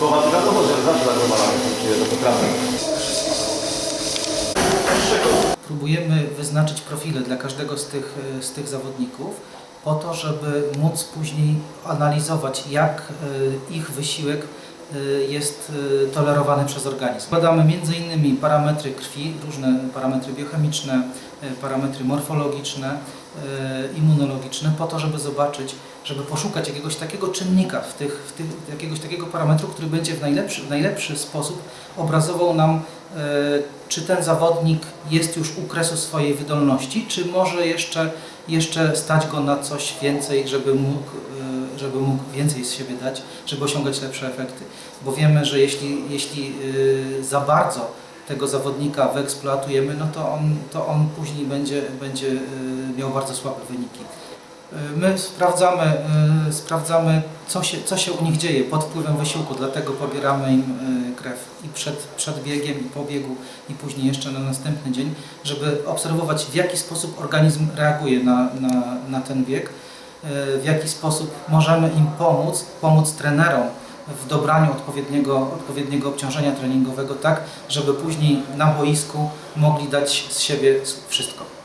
Bo was wiadomo, że zawsze normalnie funkcjonuje to potrafię. Próbujemy wyznaczyć profile dla każdego z tych, e, z tych zawodników po to, żeby móc później analizować, jak e, ich wysiłek jest e, tolerowany przez organizm. Badamy m.in. parametry krwi, różne parametry biochemiczne, e, parametry morfologiczne, immunologiczne, po to, żeby zobaczyć, żeby poszukać jakiegoś takiego czynnika, w tych, w tych, jakiegoś takiego parametru, który będzie w najlepszy, w najlepszy sposób obrazował nam, czy ten zawodnik jest już u kresu swojej wydolności, czy może jeszcze, jeszcze stać go na coś więcej, żeby mógł, żeby mógł więcej z siebie dać, żeby osiągać lepsze efekty. Bo wiemy, że jeśli, jeśli e, za bardzo tego zawodnika wyeksploatujemy, no to on, to on później będzie, będzie e, miał bardzo słabe wyniki. E, My sprawdzamy, sprawdzamy co, się, co się u nich dzieje pod wpływem wysiłku, dlatego pobieramy im krew i przed, przed biegiem, i po biegu, i później jeszcze na następny dzień, żeby obserwować w jaki sposób organizm reaguje na, na, na ten bieg, w jaki sposób możemy im pomóc, pomóc trenerom w dobraniu odpowiedniego, odpowiedniego obciążenia treningowego tak, żeby później na boisku mogli dać z siebie wszystko.